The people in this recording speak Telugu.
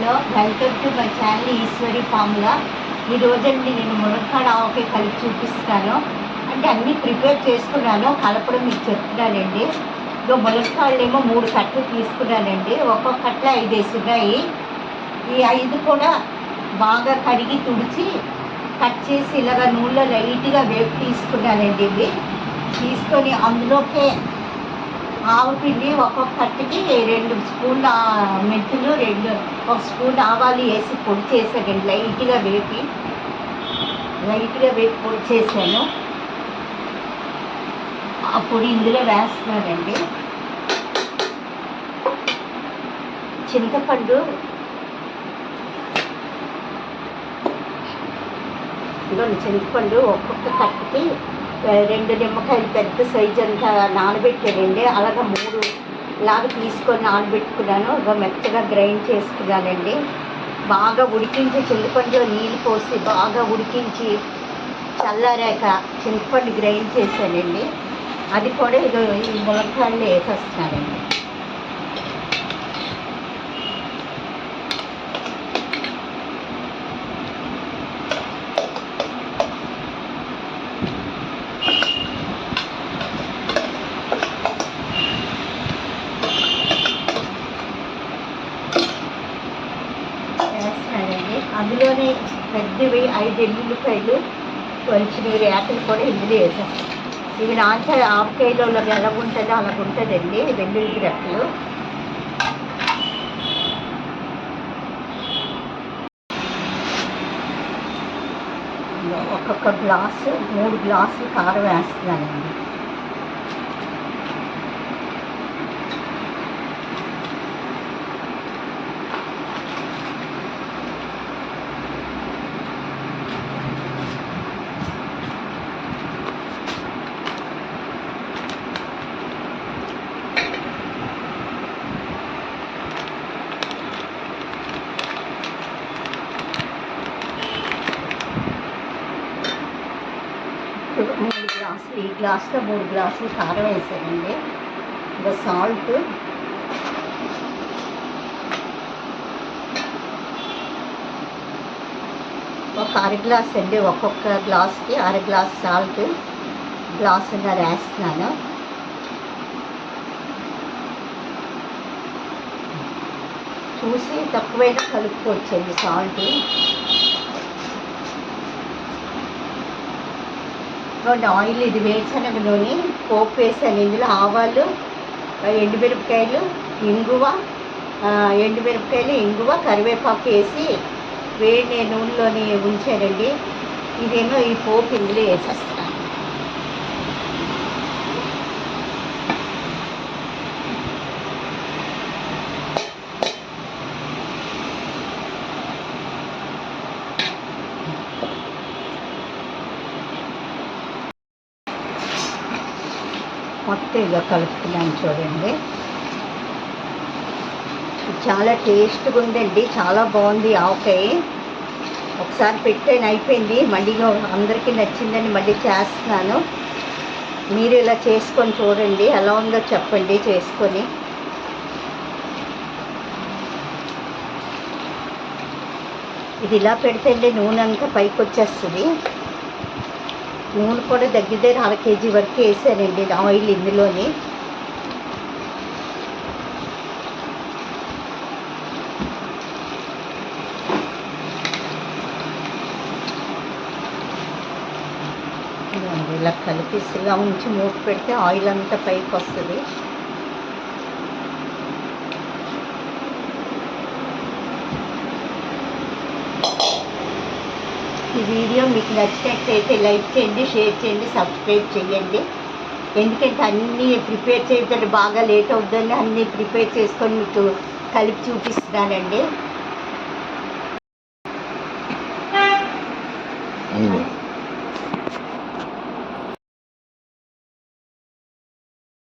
Hello welcome to my channel Eshwari formula ఈ రోజండి నేను మునక్కాడ ఆవకాయ కలిపి చూపిస్తాను. అంటే అన్నీ ప్రిపేర్ చేసుకున్నాను. కలపడం మీకు చెప్తున్నానండి. ఇదో మునక్కాళ్ళేమో మూడు కట్టలు తీసుకున్నానండి. ఒక్కొక్క కట్ల ఐదు వేసున్నాయి ఈ ఐదు కూడా బాగా కడిగి తుడిచి కట్ చేసి ఇలాగ నూనెలో లైట్గా వేపు తీసుకున్నానండి ఇవి. తీసుకొని అందులోకే ఆవపిండి ఒక్కొక్క కట్టుకి రెండు స్పూన్ల మెంతులు రెండు ఒక స్పూన్ ఆవాలు వేసి పొడి చేశానండి లైట్గా వేపి లైట్గా వేపి పొడి చేశాను. ఆ పొడి ఇందులో వేస్తున్నానండి. చింతపండు ఇదిగోండి చింతపండు ఒక్కొక్క కట్టుకి రెండు నిమ్మకాయలు పెద్ద సైజు అంతా నానబెట్టానండి అలాగే మూడు లాగా తీసుకొని నానబెట్టుకున్నాను. ఇక మెత్తగా గ్రైండ్ చేసుకున్నానండి. బాగా ఉడికించి చింతపండులో నీళ్ళు పోసి బాగా ఉడికించి చల్లారాక చింతపండు గ్రైండ్ చేశానండి. అది కూడా ఇది ఈ ములక్కాయలు వేసేస్తున్నానండి వేస్తున్నానండి అందులోనే పెద్దవి ఐదు ఎల్లుల్లిపాయలు కొంచెం రేకలు కూడా ఇందులో వేసాం ఇవి నాచ ఆవకాయలో ఎలా ఉంటుందో అలా ఉంటుందండి వెల్లుల్లి రెక్కలు. ఒక్కొక్క గ్లాసు మూడు గ్లాసులు కారం వేస్తున్నానండి. మూడు గ్లాసులు ఈ గ్లాసులో మూడు గ్లాసులు కారం వేసానండి. ఇంకా సాల్ట్ ఒక అర గ్లాస్ అండి ఒక్కొక్క గ్లాస్కి అర గ్లాస్ సాల్ట్ గ్లాసున్నర వేస్తున్నాను. చూసి తక్కువైనా కలుపుకోవచ్చండి సాల్ట్ ఇదిగోండి ఆయిల్ ఇది వేరుశనగలోని పోపు వేసాను. ఇందులో ఆవాలు ఎండుమిరపకాయలు ఇంగువ ఎండుమిరపకాయలు ఇంగువ కరివేపాకు వేసి వేడి నూనెలోని ఉంచారండి ఇదేమో ఈ పోపు ఇందులో వేసేస్తాను. మొత్తం ఇలా కలుపుతున్నాను చూడండి. చాలా టేస్ట్గా ఉందండి చాలా బాగుంది ఆవకాయ. ఒకసారి పెట్టాను అయిపోయింది. మళ్ళీ అందరికీ నచ్చిందని మళ్ళీ చేస్తున్నాను. మీరు ఇలా చేసుకొని చూడండి ఎలా ఉందో చెప్పండి చేసుకొని. ఇది ఇలా పెడితే నూనె అంతా పైకి వచ్చేస్తుంది నూనె కూడా దగ్గర దగ్గర అర కేజీ వరకు వేసానండి ఆయిల్ ఇందులోని. ఇలా కలిపి ఇలా ఉంచి మూత పెడితే ఆయిల్ అంతా పైకి వస్తుంది. ఈ వీడియో మీకు నచ్చినట్లయితే లైక్ చేయండి షేర్ చేయండి సబ్స్క్రైబ్ చేయండి. ఎందుకంటే అన్నీ ప్రిపేర్ చేయడం బాగా లేట్ అవుతుందని అన్నీ ప్రిపేర్ చేసుకొని మీకు కలిపి చూపిస్తున్నానండి.